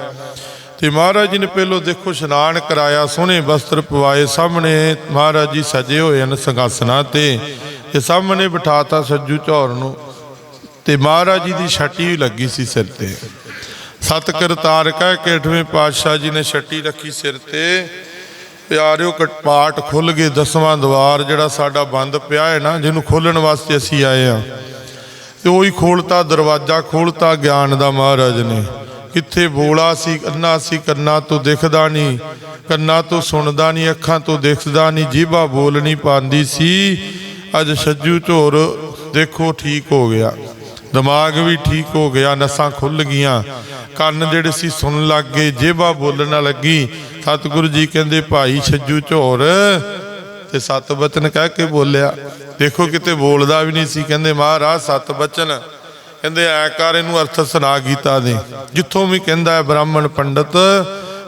ਤੇ ਮਹਾਰਾਜ ਜੀ ਨੇ ਪਹਿਲੋਂ ਦੇਖੋ, ਇਸ਼ਨਾਨ ਕਰਾਇਆ, ਸੋਹਣੇ ਵਸਤਰ ਪਵਾਏ, ਸਾਹਮਣੇ ਮਹਾਰਾਜ ਜੀ ਸਜੇ ਹੋਏ ਹਨ ਸਿੰਘਾਸਨਾਂ ਤੇ। ਤੇ ਸਾਹਮਣੇ ਬਿਠਾਤਾ ਸੱਜੂ ਝੌਰ ਨੂੰ। ਤੇ ਮਹਾਰਾਜ ਜੀ ਦੀ ਛੱਟੀ ਵੀ ਲੱਗੀ ਸੀ ਸਿਰ ਤੇ। ਸਤ ਕਰਤਾਰ ਕਹਿ ਕੇ ਅਠਵੇਂ ਪਾਤਸ਼ਾਹ ਜੀ ਨੇ ਛੱਟੀ ਰੱਖੀ ਸਿਰ ਤੇ। ਪਿਆਰਿਓ ਕਟਪਾਟ ਖੁੱਲ ਗਏ, ਦਸਵਾਂ ਦਵਾਰ ਜਿਹੜਾ ਸਾਡਾ ਬੰਦ ਪਿਆ ਹੈ ਨਾ, ਜਿਹਨੂੰ ਖੋਲਣ ਵਾਸਤੇ ਅਸੀਂ ਆਏ ਆ ਤੇ ਉਹੀ ਖੋਲਤਾ, ਦਰਵਾਜ਼ਾ ਖੋਲਤਾ ਗਿਆਨ ਦਾ ਮਹਾਰਾਜ ਨੇ। ਕਿੱਥੇ ਬੋਲਾ ਸੀ ਅੰਨਾ ਸੀ, ਕੰਨਾਂ ਤੋਂ ਦਿਖਦਾ ਨਹੀਂ। ਕੰਨਾਂ ਤੋਂ ਸੁਣਦਾ ਨਹੀਂ, ਅੱਖਾਂ ਤੋਂ ਦਿਖਦਾ ਨਹੀਂ, ਜੀਭਾ ਬੋਲ ਨਹੀਂ ਪਾਉਂਦੀ ਸੀ। ਅੱਜ ਸੱਜੂ ਝੋਰ ਦੇਖੋ ਠੀਕ ਹੋ ਗਿਆ। ਦਿਮਾਗ ਵੀ ਠੀਕ ਹੋ ਗਿਆ, ਨਸਾਂ ਖੁੱਲ ਗਈਆਂ। ਕੰਨ ਜਿਹੜੇ ਸੀ ਸੁਣਨ ਲੱਗ ਗਏ ਜੀਭਾ ਬੋਲਣ ਲੱਗੀ। ਸਤਿਗੁਰੂ ਜੀ ਕਹਿੰਦੇ, ਭਾਈ ਛੱਜੂ ਝੋਰ। ਤੇ ਸਤ ਬਚਨ ਕਹਿ ਕੇ ਬੋਲਿਆ, ਦੇਖੋ, ਕਿਤੇ ਬੋਲਦਾ ਵੀ ਨਹੀਂ ਸੀ। ਕਹਿੰਦੇ, ਮਹਾਰਾਜ ਸਤ ਬਚਨ ਕਹਿੰਦੇ, ਐ ਕਰ, ਇਹਨੂੰ ਅਰਥ ਸੁਣਾ ਗੀਤਾ ਦੇ। ਜਿੱਥੋਂ ਵੀ ਕਹਿੰਦਾ ਹੈ, ਬ੍ਰਾਹਮਣ ਪੰਡਤ,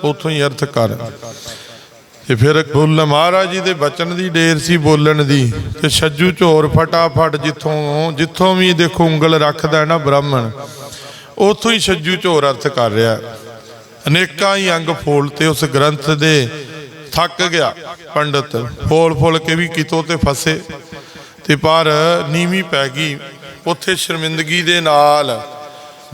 ਉਥੋਂ ਹੀ ਅਰਥ ਕਰ। ਤੇ ਫਿਰ ਬੋਲ ਮਹਾਰਾਜ ਜੀ ਦੇ ਬਚਨ ਦੀ ਡੇਰ ਸੀ ਬੋਲਣ ਦੀ ਤੇ ਛੱਜੂ ਝੋਰ ਫਟਾਫਟ ਜਿੱਥੋਂ ਜਿੱਥੋਂ ਵੀ ਦੇਖੋ ਉਂਗਲ ਰੱਖਦਾ ਨਾ ਬ੍ਰਾਹਮਣ, ਉਥੋਂ ਹੀ ਛੱਜੂ ਝੋਰ ਅਰਥ ਕਰ ਰਿਹਾ। ਅਨੇਕਾਂ ਹੀ ਅੰਗ ਫੋਲ ਤੇ ਉਸ ਗ੍ਰੰਥ ਦੇ ਥੱਕ ਗਿਆ ਪੰਡਤ, ਫੋਲ ਫੋਲ ਕੇ ਵੀ ਕਿਤੋਂ ਤੇ ਫਸੇ। ਤੇ ਪਰ ਨੀਵੀਂ ਪੈ ਗਈ, ਉੱਥੇ ਸ਼ਰਮਿੰਦਗੀ ਦੇ ਨਾਲ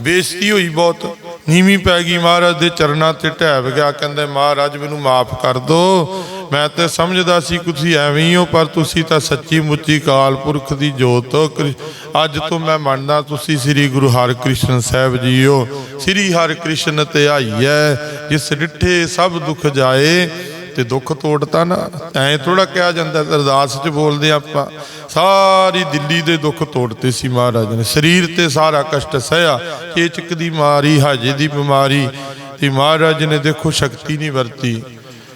ਬੇਇੱਜ਼ਤੀ ਹੋਈ ਬਹੁਤ। ਨੀਵੀਂ ਪੈ ਗਈ ਮਹਾਰਾਜ ਦੇ ਚਰਨਾਂ ਤੇ ਢਹਿ ਗਿਆ ਕਹਿੰਦੇ, ਮਹਾਰਾਜ, ਮੈਨੂੰ ਮਾਫ ਕਰ ਦਿਓ ਮੈਂ ਤੇ ਸਮਝਦਾ ਸੀ ਤੁਸੀਂ ਐਵੇਂ ਹੀ ਹੋ, ਪਰ ਤੁਸੀਂ ਤਾਂ ਸੱਚੀ ਮੁੱਚੀ ਕਾਲ ਪੁਰਖ ਦੀ ਜੋਤ ਹੋ। ਕ੍ਰਿ- ਅੱਜ ਤੋਂ ਮੈਂ ਮੰਨਦਾ, ਤੁਸੀਂ ਸ੍ਰੀ ਗੁਰੂ ਹਰਿਕ੍ਰਿਸ਼ਨ ਸਾਹਿਬ ਜੀ ਹੋ। ਸ੍ਰੀ ਹਰਿਕ੍ਰਿਸ਼ਨ ਤੇ ਹੈ ਜਿਸ ਡਿੱਠੇ ਸਭ ਦੁੱਖ ਜਾਏ ਤੇ ਦੁੱਖ ਤੋੜਤਾ ਨਾ, ਐ ਥੋੜਾ ਕਿਹਾ ਜਾਂਦਾ, ਅਰਦਾਸ 'ਚ ਬੋਲਦੇ ਆਪਾਂ। ਸਾਰੀ ਦਿੱਲੀ ਦੇ ਦੁੱਖ ਤੋੜਤੇ ਸੀ ਮਹਾਰਾਜ ਨੇ। ਸਰੀਰ ਤੇ ਸਾਰਾ ਕਸ਼ਟ ਸਹਿਆ ਚੇਚਕ ਦੀ ਮਾਰੀ, ਹਾਜੇ ਦੀ ਬਿਮਾਰੀ। ਤੇ ਮਹਾਰਾਜ ਨੇ ਦੇਖੋ ਸ਼ਕਤੀ ਨਹੀਂ ਵਰਤੀ।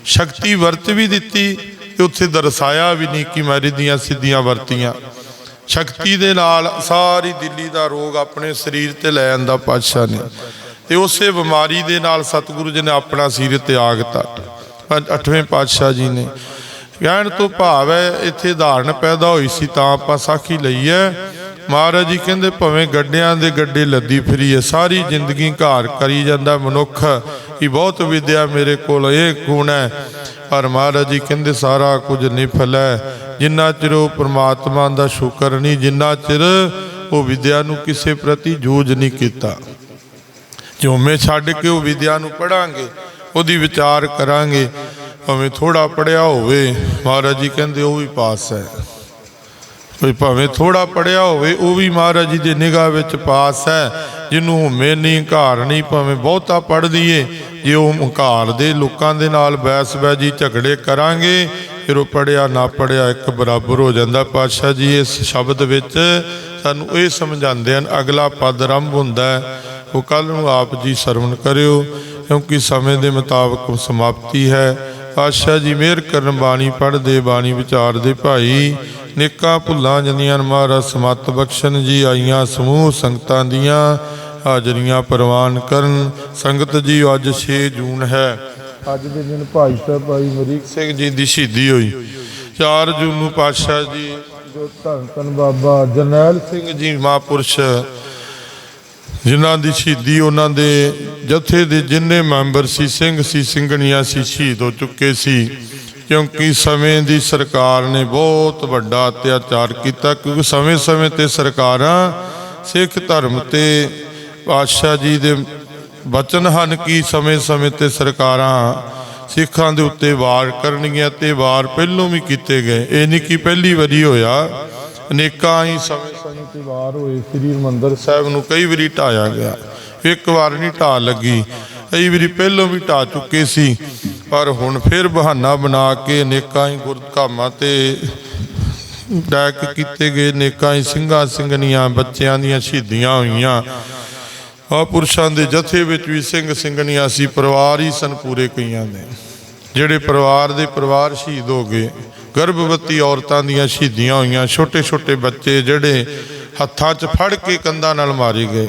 ਸ਼ਕਤੀ ਵਰਤ ਵੀ ਦਿੱਤੀ ਤੇ ਉੱਥੇ ਦਰਸਾਇਆ ਵੀ ਨਹੀਂ ਕਿ ਮਾਰੀ ਦੀਆਂ ਸਿੱਧੀਆਂ ਵਰਤੀਆਂ। ਸ਼ਕਤੀ ਦੇ ਨਾਲ ਸਾਰੀ ਦਿੱਲੀ ਦਾ ਰੋਗ ਆਪਣੇ ਸਰੀਰ ਤੇ ਲੈ ਆਂਦਾ ਪਾਤਸ਼ਾਹ ਨੇ। ਤੇ ਉਸੇ ਬਿਮਾਰੀ ਦੇ ਨਾਲ ਸਤਿਗੁਰੂ ਜੀ ਨੇ ਆਪਣਾ ਸਿਰ ਤਿਆਗਤਾ ਪੰਜ ਅੱਠਵੇਂ ਪਾਤਸ਼ਾਹ ਜੀ ਨੇ। ਕਹਿਣ ਤੋਂ ਭਾਵ ਹੈ, ਇੱਥੇ ਧਾਰਨ ਪੈਦਾ ਹੋਈ ਸੀ ਤਾਂ ਆਪਾਂ ਸਾਖੀ ਲਈ ਹੈ। ਮਹਾਰਾਜ ਜੀ ਕਹਿੰਦੇ, ਭਵੇਂ ਗੱਡਿਆਂ ਦੇ ਗੱਡੇ ਲੱਦੀ ਫਿਰੀ ਹੈ ਸਾਰੀ ਜ਼ਿੰਦਗੀ ਘਾਰ ਕਰੀ ਜਾਂਦਾ ਮਨੁੱਖ। ਕਿ ਬਹੁਤ ਵਿਦਿਆ ਮੇਰੇ ਕੋਲ, ਇਹ ਗੁਣ ਹੈ। ਪਰ ਮਹਾਰਾਜ ਜੀ ਕਹਿੰਦੇ, ਸਾਰਾ ਕੁਝ ਨਿਫਲ ਹੈ। ਜਿੰਨਾ ਚਿਰ ਉਹ ਪ੍ਰਮਾਤਮਾ ਦਾ ਸ਼ੁਕਰ ਨਹੀਂ, ਜਿੰਨਾ ਚਿਰ ਉਹ ਵਿਦਿਆ ਨੂੰ ਕਿਸੇ ਪ੍ਰਤੀ ਜੂਝ ਨਹੀਂ ਕੀਤਾ। ਝੋਮੇ ਛੱਡ ਕੇ ਉਹ ਵਿਦਿਆ ਨੂੰ ਪੜਾਂਗੇ ਉਹਦੀ ਵਿਚਾਰ ਕਰਾਂਗੇ, ਭਾਵੇਂ ਥੋੜਾ ਪੜਿਆ ਹੋਵੇ, ਮਹਾਰਾਜ ਜੀ ਕਹਿੰਦੇ ਉਹ ਵੀ ਪਾਸ ਹੈ। ਕੋਈ ਭਾਵੇਂ ਥੋੜਾ ਪੜਿਆ ਹੋਵੇ, ਉਹ ਵੀ ਮਹਾਰਾਜ ਜੀ ਦੇ ਨਿਗਾਹ ਵਿੱਚ ਪਾਸ ਹੈ। ਜਿਹਨੂੰ ਹੁਮੇ ਨਹੀਂ ਹੰਕਾਰ ਨਹੀਂ, ਭਾਵੇਂ ਬਹੁਤਾ ਪੜ ਦਈਏ ਜੇ ਉਹ ਹੰਕਾਰ ਦੇ ਲੋਕਾਂ ਦੇ ਨਾਲ ਬੈਸ ਬੈਜੀ ਝਗੜੇ ਕਰਾਂਗੇ, ਫਿਰ ਉਹ ਪੜਿਆ ਨਾ ਪੜਿਆ ਇੱਕ ਬਰਾਬਰ ਹੋ ਜਾਂਦਾ। ਪਾਤਸ਼ਾਹ ਜੀ, ਇਸ ਸ਼ਬਦ ਵਿੱਚ ਸਾਨੂੰ ਇਹ ਸਮਝਾਉਂਦੇ ਹਨ, ਅਗਲਾ ਪਦ ਆਰੰਭ ਹੁੰਦਾ ਹੈ, ਉਹ ਕੱਲ ਨੂੰ ਆਪ ਜੀ ਸਰਵਣ ਕਰਿਓ। ਕਿਉਂਕਿ ਸਮੇਂ ਦੇ ਮੁਤਾਬਕ ਸਮਾਪਤੀ ਹੈ। ਪਾਤਸ਼ਾਹ ਜੀ ਮਿਹਰ ਕਰਨ ਬਾਣੀ ਪੜ੍ਹਦੇ ਬਾਣੀ ਵਿਚਾਰਦੇ ਭਾਈ। ਨੇਕਾਂ ਭੁੱਲਾਂ ਜਾਂਦੀਆਂ ਮਹਾਰਾਜ ਸਮਤ ਬਖਸ਼ਣ ਜੀ ਆਈਆਂ ਸਮੂਹ ਸੰਗਤਾਂ ਦੀਆਂ ਹਾਜ਼ਰੀਆਂ ਪ੍ਰਵਾਨ ਕਰਨ। ਸੰਗਤ ਜੀ ਅੱਜ 6 ਜੂਨ ਹੈ। ਅੱਜ ਦੇ ਦਿਨ ਭਾਈ ਸਾਹਿਬ ਭਾਈ ਮਰੀਕ ਸਿੰਘ ਜੀ ਦੀ ਸ਼ਹੀਦੀ ਹੋਈ। 4 ਜੂਨ ਨੂੰ ਪਾਤਸ਼ਾਹ ਜੀ ਜੋ ਧੰਨ ਧੰਨ ਬਾਬਾ ਜਰਨੈਲ ਸਿੰਘ ਜੀ ਮਹਾਂਪੁਰਸ਼ ਜਿਨ੍ਹਾਂ ਦੀ ਸ਼ਹੀਦੀ ਉਹਨਾਂ ਦੇ ਜਥੇ ਦੇ ਜਿੰਨੇ ਮੈਂਬਰ ਸੀ, ਸਿੰਘ ਸੀ, ਸਿੰਘਣੀਆਂ ਸੀ, ਸ਼ਹੀਦ ਹੋ ਚੁੱਕੇ ਸੀ। ਕਿਉਂਕਿ ਸਮੇਂ ਦੀ ਸਰਕਾਰ ਨੇ ਬਹੁਤ ਵੱਡਾ ਅਤਿਆਚਾਰ ਕੀਤਾ, ਕਿਉਂਕਿ ਸਮੇਂ-ਸਮੇਂ ਤੇ ਸਰਕਾਰਾਂ ਸਿੱਖ ਧਰਮ ਤੇ ਪਾਤਸ਼ਾਹ ਜੀ ਦੇ ਬਚਨ ਹਨ ਕਿ ਸਮੇਂ-ਸਮੇਂ ਤੇ ਸਰਕਾਰਾਂ ਸਿੱਖਾਂ ਦੇ ਉੱਤੇ ਵਾਰ ਕਰਨਗੀਆਂ ਤੇ ਵਾਰ ਪਹਿਲੋਂ ਵੀ ਕੀਤੇ ਗਏ। ਇਹ ਨਹੀਂ ਕਿ ਪਹਿਲੀ ਵਾਰੀ ਹੋਇਆ। ਅਨੇਕਾਂ ਹੀ ਸਮੇਂ ਸਮੇਂ ਤੇ ਹੋਏ ਸ੍ਰੀ ਹਰਿਮੰਦਰ ਸਾਹਿਬ ਨੂੰ ਕਈ ਵਾਰੀ ਢਾਇਆ ਗਿਆ। ਇੱਕ ਵਾਰ ਨਹੀਂ ਢਾ ਲੱਗੀ। ਕਈ ਵਾਰੀ ਪਹਿਲੋਂ ਵੀ ਢਾ ਚੁੱਕੇ ਸੀ, ਪਰ ਹੁਣ ਫਿਰ ਬਹਾਨਾ ਬਣਾ ਕੇ ਅਨੇਕਾਂ ਹੀ ਗੁਰਧਾਮਾਂ ਤੇ ਡੈਕ ਕੀਤੇ ਗਏ। ਅਨੇਕਾਂ ਹੀ ਸਿੰਘਾਂ ਸਿੰਘਣੀਆਂ ਬੱਚਿਆਂ ਦੀਆਂ ਸ਼ਹੀਦੀਆਂ ਹੋਈਆਂ। ਆ ਪੁਰਸ਼ਾਂ ਦੇ ਜਥੇ ਵਿੱਚ ਵੀ ਸਿੰਘ ਸਿੰਘਣੀਆਂ ਸੀ, ਪਰਿਵਾਰ ਹੀ ਸਨ ਪੂਰੇ ਕਈਆਂ ਦੇ। ਜਿਹੜੇ ਪਰਿਵਾਰ ਦੇ ਪਰਿਵਾਰ ਸ਼ਹੀਦ ਹੋ ਗਏ ਗਰਭਵਤੀ ਔਰਤਾਂ ਦੀਆਂ ਸ਼ਹੀਦੀਆਂ ਹੋਈਆਂ ਛੋਟੇ ਛੋਟੇ ਬੱਚੇ ਜਿਹੜੇ ਹੱਥਾਂ 'ਚ ਫੜ ਕੇ ਕੰਧਾਂ ਨਾਲ ਮਾਰੇ ਗਏ।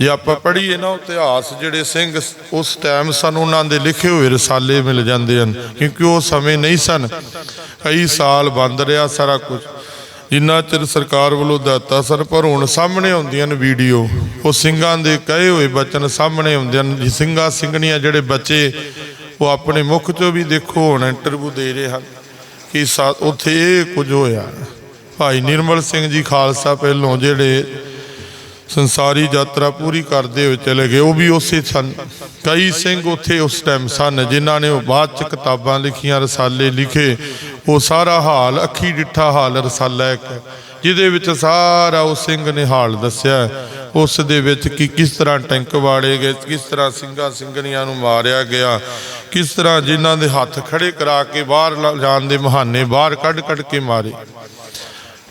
ਜੇ ਆਪਾਂ ਪੜ੍ਹੀਏ ਨਾ ਇਤਿਹਾਸ, ਜਿਹੜੇ ਸਿੰਘ ਉਸ ਟਾਈਮ ਸਨ ਉਹਨਾਂ ਦੇ ਲਿਖੇ ਹੋਏ ਰਸਾਲੇ ਮਿਲ ਜਾਂਦੇ ਹਨ, ਕਿਉਂਕਿ ਉਹ ਸਮੇਂ ਨਹੀਂ ਸਨ। ਕਈ ਸਾਲ ਬੰਦ ਰਿਹਾ ਸਾਰਾ ਕੁਝ। ਜਿੰਨਾ ਚਿਰ ਸਰਕਾਰ ਵੱਲੋਂ ਦਿੱਤਾ ਸਰ ਪਰ ਹੁਣ ਸਾਹਮਣੇ ਆਉਂਦੀਆਂ ਨੇ ਵੀਡੀਓ, ਉਹ ਸਿੰਘਾਂ ਦੇ ਕਹੇ ਹੋਏ ਬਚਨ ਸਾਹਮਣੇ ਆਉਂਦੇ ਹਨ। ਜੀ ਸਿੰਘਾਂ ਸਿੰਘਣੀਆਂ ਜਿਹੜੇ ਬੱਚੇ, ਉਹ ਆਪਣੇ ਮੁਖ ਚੋਂ ਵੀ ਦੇਖੋ, ਹੁਣ ਇੰਟਰਵਿਊ ਦੇ ਰਹੇ ਹਨ। ਕਿ ਸਾ- ਉੱਥੇ ਇਹ ਕੁਝ ਹੋਇਆ। ਭਾਈ ਨਿਰਮਲ ਸਿੰਘ ਜੀ ਖਾਲਸਾ ਪਹਿਲੋਂ ਜਿਹੜੇ ਸੰਸਾਰੀ ਯਾਤਰਾ ਪੂਰੀ ਕਰਦੇ ਹੋਏ ਚਲੇ ਗਏ, ਉਹ ਵੀ ਉਸੇ ਸਨ ਕਈ ਸਿੰਘ ਉੱਥੇ ਉਸ ਟਾਈਮ ਸਨ, ਜਿਨ੍ਹਾਂ ਨੇ ਉਹ ਬਾਅਦ ਚ ਕਿਤਾਬਾਂ ਲਿਖੀਆਂ, ਰਸਾਲੇ ਲਿਖੇ। ਉਹ ਸਾਰਾ ਹਾਲ, ਅੱਖੀ ਡਿੱਠਾ ਹਾਲ ਰਸਾਲਾ ਇੱਕ। ਜਿਹਦੇ ਵਿੱਚ ਸਾਰਾ ਉਹ ਸਿੰਘ ਨੇ ਹਾਲ ਦੱਸਿਆ ਉਸ ਦੇ ਵਿੱਚ ਕਿ ਕਿਸ ਤਰ੍ਹਾਂ ਟੈਂਕ ਵਾਲੇ ਗਏ, ਕਿਸ ਤਰ੍ਹਾਂ ਸਿੰਘਾਂ ਸਿੰਘਣੀਆਂ ਨੂੰ ਮਾਰਿਆ ਗਿਆ, ਕਿਸ ਤਰ੍ਹਾਂ ਜਿਨ੍ਹਾਂ ਦੇ ਹੱਥ ਖੜੇ ਕਰਾ ਕੇ ਬਾਹਰ ਲਾ- ਜਾਣ ਦੇ ਬਹਾਨੇ ਬਾਹਰ ਕੱਢ ਕੱਢ ਕੇ ਮਾਰੇ।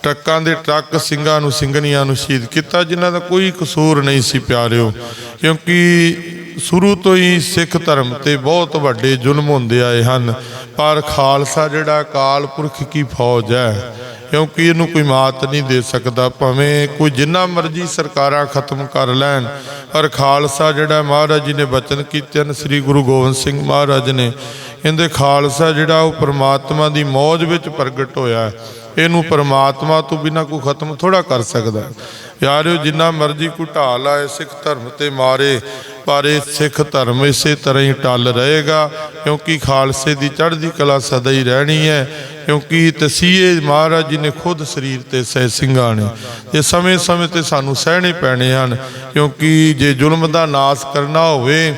ਟਰੱਕਾਂ ਦੇ ਟਰੱਕ ਸਿੰਘਾਂ ਨੂੰ, ਸਿੰਘਣੀਆਂ ਨੂੰ ਸ਼ਹੀਦ ਕੀਤਾ, ਜਿਨ੍ਹਾਂ ਦਾ ਕੋਈ ਕਸੂਰ ਨਹੀਂ ਸੀ ਪਿਆਰਿਓ। ਕਿਉਂਕਿ ਸ਼ੁਰੂ ਤੋਂ ਹੀ ਸਿੱਖ ਧਰਮ ਤੇ ਬਹੁਤ ਵੱਡੇ ਜ਼ੁਲਮ ਹੁੰਦੇ ਆਏ ਹਨ। ਪਰ ਖਾਲਸਾ ਜਿਹੜਾ ਅਕਾਲ ਪੁਰਖ ਕੀ ਫੌਜ ਹੈ ਕਿਉਂਕਿ ਇਹਨੂੰ ਕੋਈ ਮਾਤ ਨਹੀਂ ਦੇ ਸਕਦਾ, ਭਾਵੇਂ ਕੋਈ ਜਿੰਨਾ ਮਰਜ਼ੀ ਸਰਕਾਰਾਂ ਖਤਮ ਕਰ ਲੈਣ। ਪਰ ਖਾਲਸਾ ਜਿਹੜਾ ਮਹਾਰਾਜ ਜੀ ਨੇ ਬਚਨ ਕੀਤੇ ਹਨ, ਸ੍ਰੀ ਗੁਰੂ ਗੋਬਿੰਦ ਸਿੰਘ ਮਹਾਰਾਜ ਨੇ ਕਹਿੰਦੇ ਖਾਲਸਾ ਜਿਹੜਾ ਉਹ ਪ੍ਰਮਾਤਮਾ ਦੀ ਮੌਜ ਵਿੱਚ ਪ੍ਰਗਟ ਹੋਇਆ ਹੈ। ਇਹਨੂੰ ਪਰਮਾਤਮਾ ਤੋਂ ਬਿਨਾ ਕੋਈ ਖਤਮ ਥੋੜਾ ਕਰ ਸਕਦਾ। ਹੈ। ਯਾਰਿਓ, ਜਿੰਨਾ ਮਰਜ਼ੀ ਕੋਈ ਢਾਲ ਆਏ ਸਿੱਖ ਧਰਮ ਤੇ ਮਾਰੇ, ਪਰ ਇਹ ਸਿੱਖ ਧਰਮ ਇਸੇ ਤਰ੍ਹਾਂ ਹੀ ਟਲ ਰਹੇਗਾ। ਕਿਉਂਕਿ ਖਾਲਸੇ ਦੀ ਚੜ੍ਹਦੀ ਕਲਾ ਸਦਾ ਹੀ ਰਹਿਣੀ ਹੈ। ਕਿਉਂਕਿ ਤਸੀਹੇ ਮਹਾਰਾਜ ਜੀ ਨੇ ਖੁਦ ਸਰੀਰ ਤੇ ਸਹਿ ਸਿੰਘਾਂ ਨੇ ਇਹ ਸਮੇਂ-ਸਮੇਂ ਤੇ ਸਾਨੂੰ ਸਹਿਣੇ ਪੈਣੇ ਹਨ। ਕਿਉਂਕਿ ਜੇ ਜ਼ੁਲਮ ਦਾ ਨਾਸ ਕਰਨਾ ਹੋਵੇ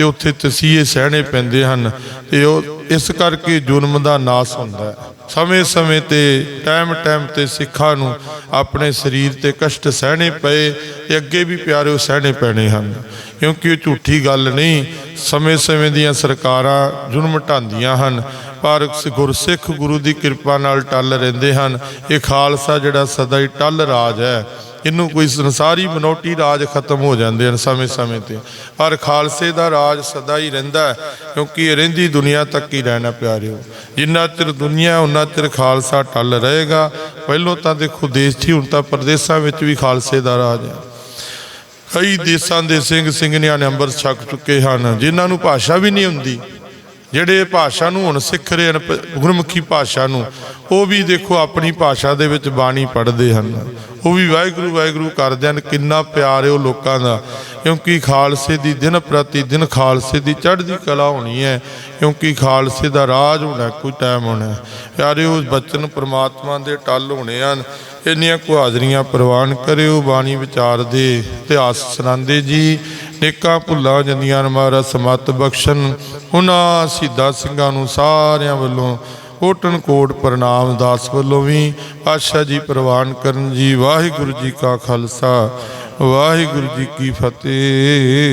ਤੇ ਉੱਥੇ ਤਸੀਹੇ ਸਹਿਣੇ ਪੈਂਦੇ ਹਨ ਤੇ ਉਹ ਇਸ ਕਰਕੇ ਜ਼ੁਲਮ ਦਾ ਨਾਸ ਹੁੰਦਾ ਹੈ। ਸਮੇਂ-ਸਮੇਂ ਤੇ ਟਾਈਮ-ਟਾਈਮ ਤੇ ਸਿੱਖਾਂ ਨੂੰ ਆਪਣੇ ਸਰੀਰ ਤੇ ਕਸ਼ਟ ਸਹਿਣੇ ਪਏ ਤੇ ਅੱਗੇ ਵੀ ਪਿਆਰਿਓ ਸਹਿਣੇ ਪੈਣੇ ਹਨ। ਕਿਉਂਕਿ ਇਹ ਝੂਠੀ ਗੱਲ ਨਹੀਂ ਸਮੇਂ-ਸਮੇਂ ਦੀਆਂ ਸਰਕਾਰਾਂ ਜ਼ੁਲਮ ਢਾਂਦੀਆਂ ਹਨ। ਪਰ ਗੁਰਸਿੱਖ ਗੁਰੂ ਦੀ ਕਿਰਪਾ ਨਾਲ ਟੱਲ ਰਹਿੰਦੇ ਹਨ। ਇਹ ਖਾਲਸਾ ਜਿਹੜਾ ਸਦਾ ਹੀ ਟੱਲ ਰਾਜ ਹੈ। ਇਹਨੂੰ ਕੋਈ ਸੰਸਾਰੀ ਮਨੋਟੀ ਰਾਜ ਖਤਮ ਹੋ ਜਾਂਦੇ ਹਨ ਸਮੇਂ-ਸਮੇਂ ਤੇ। ਪਰ ਖਾਲਸੇ ਦਾ ਰਾਜ ਸਦਾ ਹੀ ਰਹਿੰਦਾ ਹੈ, ਕਿਉਂਕਿ ਇਹ ਰਹਿੰਦੀ ਦੁਨੀਆ ਤੱਕ ਹੀ ਰਹਿਣਾ ਪਿਆਰਿਓ। ਜਿੰਨਾ ਚਿਰ ਦੁਨੀਆ ਉਹਨਾਂ ਚਿਰ ਖਾਲਸਾ ਟੱਲ ਰਹੇਗਾ। ਪਹਿਲੋਂ ਤਾਂ ਦੇਖੋ ਦੇਸ਼ 'ਚ ਹੁਣ ਤਾਂ ਪ੍ਰਦੇਸ਼ਾਂ ਵਿੱਚ ਵੀ ਖਾਲਸੇ ਦਾ ਰਾਜ ਹੈ। ਕਈ ਦੇਸ਼ਾਂ ਦੇ ਸਿੰਘ ਸਿੰਘਣੀਆਂ ਨੇ ਅੰਮ੍ਰਿਤ ਛਕ ਚੁੱਕੇ ਹਨ, ਜਿਨ੍ਹਾਂ ਨੂੰ ਭਾਸ਼ਾ ਵੀ ਨਹੀਂ ਹੁੰਦੀ। ਜਿਹੜੇ ਭਾਸ਼ਾ ਨੂੰ ਹੁਣ ਸਿੱਖ ਰਹੇ ਹਨ ਗੁਰਮੁਖੀ ਭਾਸ਼ਾ ਨੂੰ, ਉਹ ਵੀ ਦੇਖੋ ਆਪਣੀ ਭਾਸ਼ਾ ਦੇ ਵਿੱਚ ਬਾਣੀ ਪੜ੍ਹਦੇ ਹਨ। ਉਹ ਵੀ ਵਾਹਿਗੁਰੂ ਵਾਹਿਗੁਰੂ ਕਰਦੇ ਹਨ, ਕਿੰਨਾ ਪਿਆਰ ਹੈ ਉਹ ਲੋਕਾਂ ਦਾ। ਕਿਉਂਕਿ ਖਾਲਸੇ ਦੀ ਦਿਨ ਪ੍ਰਤੀ ਦਿਨ ਖਾਲਸੇ ਦੀ ਚੜ੍ਹਦੀ ਕਲਾ ਹੋਣੀ ਹੈ, ਕਿਉਂਕਿ ਖਾਲਸੇ ਦਾ ਰਾਜ ਹੋਣਾ, ਕੋਈ ਟਾਈਮ ਹੋਣਾ ਪਿਆਰੇ ਉਸ ਬਚਨ ਪ੍ਰਮਾਤਮਾ ਦੇ ਟੱਲ ਹੋਣੇ ਹਨ। ਇੰਨੀਆਂ ਕੁਹਾਜ਼ਰੀਆਂ ਪ੍ਰਵਾਨ ਕਰਿਓ, ਬਾਣੀ ਵਿਚਾਰ ਦੇ ਇਤਿਹਾਸ ਸੁਣਾਉਂਦੇ ਜੀ। ਨੇਕਾਂ ਭੁੱਲਾਂ ਜਾਂਦੀਆਂ ਹਨ ਮਹਾਰਾਜ, ਸਮਤ ਬਖਸ਼ਣ। ਉਹਨਾਂ ਸਿੱਧਾ ਸਿੰਘਾਂ ਨੂੰ ਸਾਰਿਆਂ ਵੱਲੋਂ ਕੋਟਨ ਕੋਟ ਪ੍ਰਣਾਮ, ਦਾਸ ਵੱਲੋਂ ਵੀ ਪਾਤਸ਼ਾਹ ਜੀ ਪ੍ਰਵਾਨ ਕਰਨ ਜੀ। ਵਾਹਿਗੁਰੂ ਜੀ ਕਾ ਖਾਲਸਾ, ਵਾਹਿਗੁਰੂ ਜੀ ਕੀ ਫਤਿਹ।